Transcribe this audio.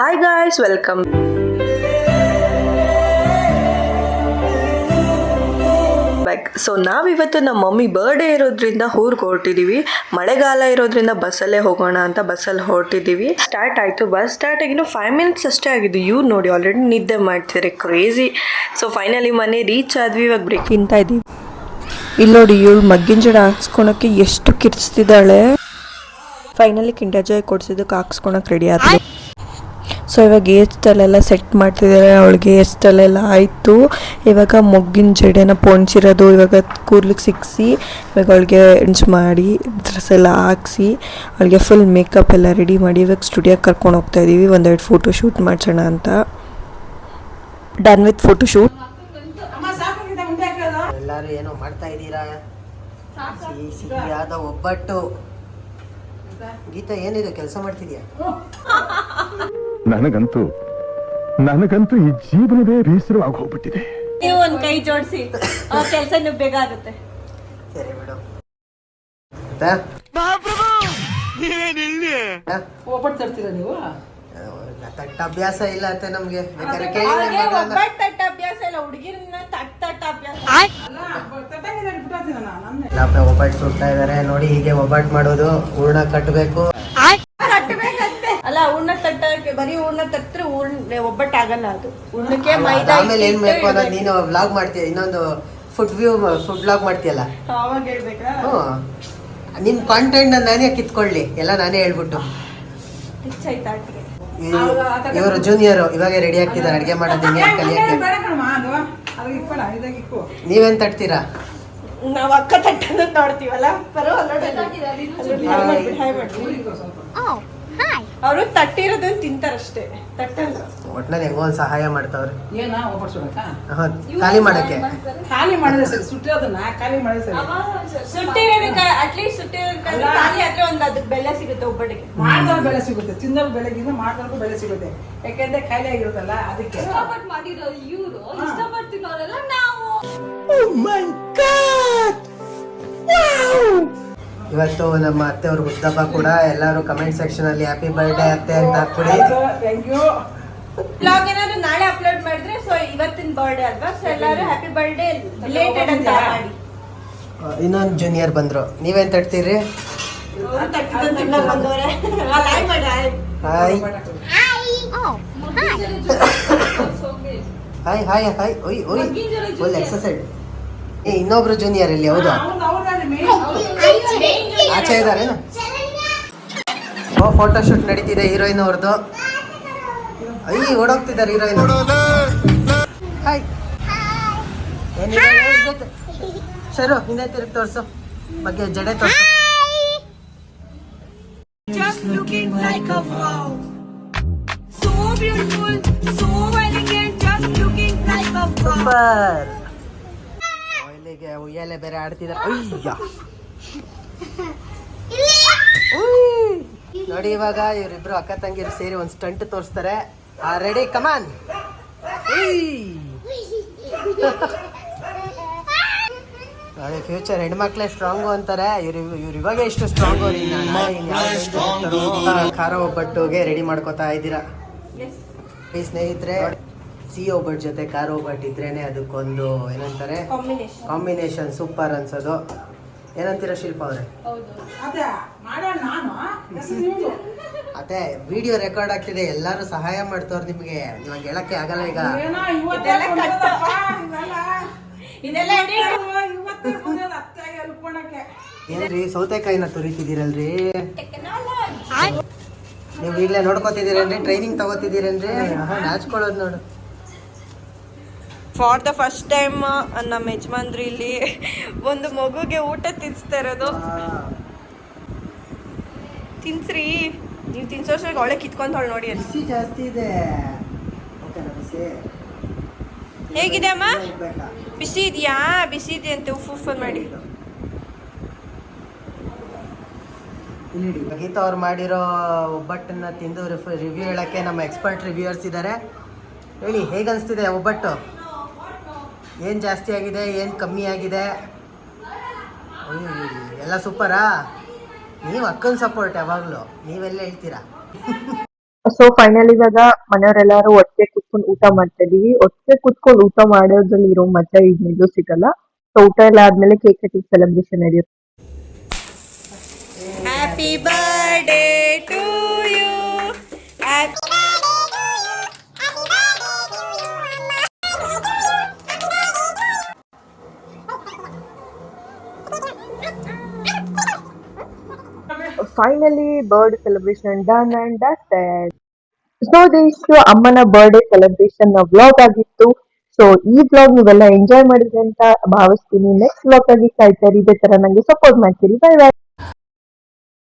Hi guys welcome so ನಾವಿವತ್ತು ನಮ್ಮ mummy birthday ಇರೋದ್ರಿಂದ ಊರಿಗೆ ಹೊರಟಿದ್ದೀವಿ ಮಳೆಗಾಲ ಇರೋದ್ರಿಂದ ಬಸ್ಸಲ್ಲೇ ಹೋಗೋಣ ಅಂತ ಬಸ್ಸಲ್ಲಿ ಹೊರಟಿದ್ದೀವಿ ಸ್ಟಾರ್ಟ್ ಆಯಿತು, ಬಸ್ ಸ್ಟಾರ್ಟ್ ಆಗಿನೂ ಫೈವ್ ಮಿನಿಟ್ಸ್ ಅಷ್ಟೇ ಆಗಿದ್ದು. ಇವ್ರು ನೋಡಿ ಆಲ್ರೆಡಿ ನಿದ್ದೆ ಮಾಡ್ತಿದ್ದಾರೆ ಕ್ರೇಜಿ ಸೊ ಫೈನಲಿ ಮನೆ ರೀಚ್ ಆದ್ವಿ, ಇವಾಗ ಬ್ರೇಕ್ ತಿಂತಾ ಇದ್ದೀವಿ ಇಲ್ಲಿ ನೋಡಿ, ಇವಳು ಮಗ್ಗಿನ ಜಡ ಹಾಕ್ಸ್ಕೊಳಕ್ಕೆ ಎಷ್ಟು ಕಿರ್ಚ್ತಿದ್ದಾಳೆ. ಫೈನಲಿ ಕಿಂಡಜಾಯ್ ಕೊಡ್ಸಿದ್ದಕ್ಕೆ ಹಾಕ್ಸ್ಕೊಳಕ್ಕೆ ರೆಡಿ ಆದ್ಲು ಸೊ ಇವಾಗ ಏರ್ ಸ್ಟೈಲೆಲ್ಲ ಸೆಟ್ ಮಾಡ್ತಿದ್ದಾರೆ ಅವಳಿಗೆ ಏರ್ ಸ್ಟೈಲೆಲ್ಲ ಆಯಿತು. ಇವಾಗ ಮೊಗ್ಗಿನ ಜಡೆನ ಪೊಣ್ಸಿರೋದು ಇವಾಗ ಕೂರ್ಲಿಕ್ಕೆ ಸಿಕ್ಕಿಸಿ ಇವಾಗ ಅವಳಿಗೆ ಎಂಚ್ ಮಾಡಿ ಡ್ರೆಸ್ ಎಲ್ಲ ಹಾಕ್ಸಿ ಅವಳಿಗೆ ಫುಲ್ ಮೇಕಪ್ ಎಲ್ಲ ರೆಡಿ ಮಾಡಿ ಇವಾಗ ಸ್ಟುಡಿಯೋಗೆ ಕರ್ಕೊಂಡು ಹೋಗ್ತಾ ಇದ್ದೀವಿ ಒಂದೆರಡು ಫೋಟೋ ಶೂಟ್ ಮಾಡ್ಸೋಣ ಅಂತ. ಡನ್ ವಿತ್ ಫೋಟೋ ಶೂಟ್ ಎಲ್ಲರೂ ಏನೋ ಮಾಡ್ತಾ ಇದ್ದೀರಾ? ಸಿಹಿ ಸಿಹಿಯಾದ ಒಬ್ಬಟ್ಟು. ಗೀತಾ ಏನಿದು? ಕೆಲಸ ಮಾಡ್ತಿದ್ಯಾ? ನನಗಂತೂ ನನಗಂತೂ ಈ ಜೀವನವೇ ಬೇಸರವಾಗಿ ಹೋಗ್ಬಿಟ್ಟಿದೆ. ನೀವು ಒಂದ್ ಕೈ ಜೋಡಿಸಿ ಕೆಲಸ ನೀವು ಬೇಗ ಆಗುತ್ತೆ. ಸರಿ ಬಿಡು. ಆಯ್ತಾ? ಹಾ? ಒಬ್ಬಟ್ಟು ತರ್ತೀರಾ ನೀವು ತಟ್ಟ ಅಭ್ಯಾಸ ಇಲ್ಲ ಅಂತ ನಮ್ಗೆ. ಬೇಕಾದ್ರೆ ಕೇಳಿ ಅವ್ರಿಗೆ ನಮ್ಮ ಮಗಳನ್ನ. ಒಬ್ಬಟ್ಟು ತಟ್ಟ ಅಭ್ಯಾಸ ಇಲ್ಲ ಹುಡುಗಿರನ್ನ ತಟ್ ತಟ್ಟ ಅಭ್ಯಾಸ. ನನ್ನ ಇಲ್ಲಪ್ಪ ಒಬ್ಬಟ್ಟು ಸುಡ್ತಾ ಇದಾರೆ. ನೋಡಿ ಹೀಗೆ ಒಬ್ಬಟ್ಟು ಮಾಡೋದು ಹೂರ್ಣ ಕಟ್ಟಬೇಕು ಕಟ್ಟಬೇಕಂತೆ ಅಲ್ಲ ಹೂರ್ಣ ತಟ್ಟಕ್ಕೆ ಬರೀ ಹೂರ್ಣ ತಟ್ಟರೆ ಹೂರ್ಣ ಒಬ್ಬಟ್ಟು ಆಗಲ್ಲ ಅದು ಹೂರ್ಣಕ್ಕೆ ಮೈದಾ ಆಮೇಲೆ ಏನು ಬೇಕು ಅನ್ನೋದು ನೀನು ವ್ಲಾಗ್ ಮಾಡ್ತೀಯ ಇನ್ನೊಂದು ಫುಡ್ ವ್ಯೂ ಫುಡ್ ವ್ಲಾಗ್ ಮಾಡ್ತೀಯಲ್ಲ. ಅವಾಗ ಹೇಳ್ಬೇಕಾ ಹ್ಞೂ ನಿಮ್ ಕಾಂಟೆಂಟ್ ನಾನೇ ಕಿತ್ಕೊಳ್ಳಿ ಎಲ್ಲ ನಾನೇ ಹೇಳ್ಬಿಟ್ಟು ಟಿಚ್ ಆಯ್ತಾ ಆಟಿಗೆ ಇವರು ಜೂನಿಯರ್ ಇವಾಗ ರೆಡಿ ಆಗ್ತಿದ್ದಾರೆ ಅಡುಗೆ ಮಾಡೋದು ಹಿಂಗೆ ಕಲಿಯಕ್ಕೆ ನೀವೇನು ತಟ್ತೀರಾ ನಾವ್ ಅಕ್ಕ ತಟ್ಟದ ನೋಡ್ತೀವಲ್ಲ ಬರೋ ಅವರು ತಟ್ಟಿರೋದನ್ನ ತಿಂತಾರಷ್ಟೇ. ತಟ್ಟಲ್ಲ. ಒಟ್ನಲ್ಲಿ ಹೆಂಗೋ ಒಂದ್ ಸಹಾಯ ಮಾಡ್ತಾವ್ರೆ. ಏನ ಹ, ಖಾಲಿ ಮಾಡಕ್ಕೆ. ಖಾಲಿ ಮಾಡಿದ್ರೆ ಸರಿ ಸುಟ್ಟಿರೋದನ್ನ ಖಾಲಿ ಮಾಡಿದ್ರೆ ಸರಿ. ಸುಟ್ಟಿರೋದಕ್ಕೆ ಅಟ್ಲೀಸ್ಟ್ ಸುಟ್ಟಿರೋದಕ್ಕೆ ಖಾಲಿ ಆದ್ರೆ ಒಂದು ಅದಕ್ಕೆ ಬೆಲೆ ಸಿಗುತ್ತೆ ಒಬ್ಬಟ್ಟಿಗೆ ಮಾಡಿದವ್ರು ಬೆಲೆ ಸಿಗುತ್ತೆ ತಿಂದವ್ರು ಬೆಲೆಗಿಂತ ಮಾಡಿದವ್ರಿಗೂ ಬೆಲೆ ಸಿಗುತ್ತೆ. ಯಾಕೆಂದ್ರೆ ಖಾಲಿ ಆಗಿರುತ್ತಲ್ಲ ಅದಕ್ಕೆ. ಇಷ್ಟಪಟ್ಟು ಮಾಡಿರೋ ಇವರು ಇಷ್ಟಪಡ್ತಿರೋರೆಲ್ಲ ನಾವು. ಇವತ್ತು ನಮ್ಮ ಅತ್ತೆ ಅವ್ರ ಹುಟ್ಟದಪ್ಪ ಕೂಡ ಎಲ್ಲರೂ ಕಮೆಂಟ್ ಸೆಕ್ಷನ್ ಅಲ್ಲಿ ಹ್ಯಾಪಿ ಬರ್ಡೇ ಅತ್ತೆ ಅಂತ ಹಾಕ್ಬಿಡಿ. ಥ್ಯಾಂಕ್ ಯು ಬ್ಲಾಗ್ ಏನಾದ್ರು ನಾಳೆ ಅಪ್ಲೋಡ್ ಮಾಡಿದ್ರೆ ಸೊ ಇವತ್ತಿನ ಬರ್ಡೇ ಅಲ್ವಾ? ಸೊ ಎಲ್ಲರೂ ಹ್ಯಾಪಿ ಬರ್ಡೇ ರಿಲೇಟೆಡ್ ಅಂತ ಮಾಡಿ. ಇನ್ನೊಂದು ಜೂನಿಯರ್ ಬಂದ್ರು. ನೀವೇನ್ ತಟ್ತೀರಿ ಹಾಯ್ ಹಾಯ್. ಹಾಯ್. ಹಾಯ್. ಒಯ್ ಒಯ್ ಫುಲ್ ಎಕ್ಸಸೈಸ್ ಏ ಇನ್ನೊಬ್ರು ಜೂನಿಯರ್ ಇಲ್ಲಿ ಹೌದು? ಆಚೆ ಇದಾರೆ ಓ ಫೋಟೋ ಶೂಟ್ ನಡೀತಿದೆ ಹೀರೋಯಿನ್ ಅವ್ರದ್ದು ಐ ಓಡೋಗ್ತಿದ್ದಾರೆ ಹೀರೋಯಿನ್ ಹಾಯ್ ಹಿಂದೆ ತಿರುಗಿ ತೋರ್ಸು. ಬಗ್ಗೆ ಜಡೆ ತೋರ್ಸು. Just looking like a wow. So beautiful, so elegant, just looking like a wow. Super ಇಲ್ಲಿಗೆ ಉಯ್ಯಾಲೆ ಬೇರೆ ಆಡ್ತಿದ್ದಾರೆ. ಅಯ್ಯ. ನೋಡಿ ಇವಾಗ ಇವರಿಬ್ರು ಅಕ್ಕ ತಂಗಿರು ಸೇರಿ ಒಂದು ಸ್ಟಂಟ್ ತೋರಿಸ್ತಾರೆ. ಆ ರೆಡಿ ಕಮಾನ್ ಅದೇ ಫ್ಯೂಚರ್ ಹೆಣ್ಮಕ್ಳೇ ಸ್ಟ್ರಾಂಗು ಅಂತಾರೆ. ಇವ್ರು ಇವ್ರು ಇವಾಗ ಎಷ್ಟು ಸ್ಟ್ರಾಂಗು ಖಾರ ಒಬ್ಬಟ್ಟುಗೆ ರೆಡಿ ಮಾಡ್ಕೋತಾ ಇದ್ದೀರಾ? ಈ ಸ್ನೇಹಿತರೆ ಸಿಹಿ ಒಬ್ಬಟ್ ಜೊತೆ ಖಾರ ಒಬ್ಬಟ್ ಇದ್ರೇನೆ ಅದಕ್ಕೊಂದು ಏನಂತಾರೆ? ಕಾಂಬಿನೇಷನ್ ಕಾಂಬಿನೇಷನ್ ಸೂಪರ್ ಅನ್ಸೋದು. ಏನಂತೀರ ಶಿಲ್ಪ ಅವ್ರೆ? ಅದೇ ವಿಡಿಯೋ ರೆಕಾರ್ಡ್ ಆಗ್ತಿದೆ ಎಲ್ಲರೂ ಸಹಾಯ ಮಾಡ್ತವ್ರು ನಿಮ್ಗೆ. ಇವಾಗ ಹೇಳಕ್ಕೆ ಆಗಲ್ಲ ಈಗ. ಏನ್ರಿ ಸೌತೆಕಾಯಿನ ತುರಿತಿದ್ದೀರಲ್ರಿ? ನೀವು ಈಗಲೇ ನೋಡ್ಕೋತಿದ್ದೀರೇನ್ರಿ? ಟ್ರೈನಿಂಗ್ ತಗೋತಿದ್ದೀರೇನ್ರಿ? ನಾಚ್ಕೊಳ್ಳೋದು ನೋಡು. ಫಾರ್ ದ ಫಸ್ಟ್ ಟೈಮ್ ನಮ್ಮ ಯಜಮಾನ್ರು ಇಲ್ಲಿ ಒಂದು ಮಗುಗೆ ಊಟ ತಿನ್ಸ್ತಾ ಇರೋದು. ತಿನ್ಸ್ರಿ. ನೀವು ತಿನ್ಸೋಷ್ಟ್ರಾಗ ಒಳ್ಳೆ ಕಿತ್ಕೊಂತಾಳೆ ನೋಡಿ ಅಲ್ಲಿ. ಬಿಸಿ ಜಾಸ್ತಿ ಇದೆ. ಹೇಗಿದೆ ಅಮ್ಮ? ಬಿಸಿ ಇದೆಯಾ? ಬಿಸಿ ಇದೆ ಅಂತ ಉಫ್ ಉಫ್ ಮಾಡಿ. ಇಲ್ಲಿ. ಗೀತಾ ಅವ್ರು ಮಾಡಿರೋ ಒಬ್ಬಟ್ಟನ್ನ ತಿಂದು ರಿವ್ಯೂ ಹೇಳಕ್ಕೆ ನಮ್ಮ ಎಕ್ಸ್ಪರ್ಟ್ ರಿವ್ಯೂವರ್ಸ್ ಇದ್ದಾರೆ ಹೇಳಿ ಹೇಗನ್ಸ್ತಿದೆ ಅನಿಸ್ತಿದೆ ಒಬ್ಬಟ್ಟು? ಏನು ಜಾಸ್ತಿ ಆಗಿದೆ ಏನು ಕಮ್ಮಿ ಆಗಿದೆ? ಎಲ್ಲ ಸೂಪರಾ ನೀವು ಅಕ್ಕನ ಸಪೋರ್ಟ್ ಯಾವಾಗಲೂ ನೀವೆಲ್ಲ ಹೇಳ್ತೀರಾ? ಸೊ ಫೈನಲ್ ಇವಾಗ ಮನೆಯವರೆಲ್ಲರೂ ಒಟ್ಟಿಗೆ ಕುತ್ಕೊಂಡು ಊಟ ಮಾಡ್ತಾ ಇದೀವಿ ಒಟ್ಟಿಗೆ ಕುತ್ಕೊಂಡು ಊಟ ಮಾಡೋದ್ರಲ್ಲಿ ಇರೋ ಮಜಾ ಇನ್ನೆಲ್ಲೂ ಸಿಗಲ್ಲ. ಸೊ ಊಟ ಎಲ್ಲ ಆದ್ಮೇಲೆ ಕೇಕ್ ಕಟಿಂಗ್ ಸೆಲೆಬ್ರೇಷನ್ ನಡೆಯುತ್ತೆ. Happy birthday finally bird celebration done and dusted so ದಿಷ್ಟು ಅಮ್ಮನ ಬರ್ಡೇ ಸೆಲೆಬ್ರೇಷನ್ ವ್ಲಾಗ್ ಆಗಿತ್ತು. ಸೊ ಈ ವ್ಲಾಗ್ ನೀವೆಲ್ಲ ಎಂಜಾಯ್ ಮಾಡಿದ್ರೆ ಅಂತ ಭಾವಿಸ್ತೀನಿ. ನೆಕ್ಸ್ಟ್ ವ್ಲಾಗ್ ಆಗಿ ಕಾಯ್ತಾರೆ ಇದೇ ತರ ನಂಗೆ ಸಪೋರ್ಟ್ ಮಾಡ್ತೀರಿ. Bye bye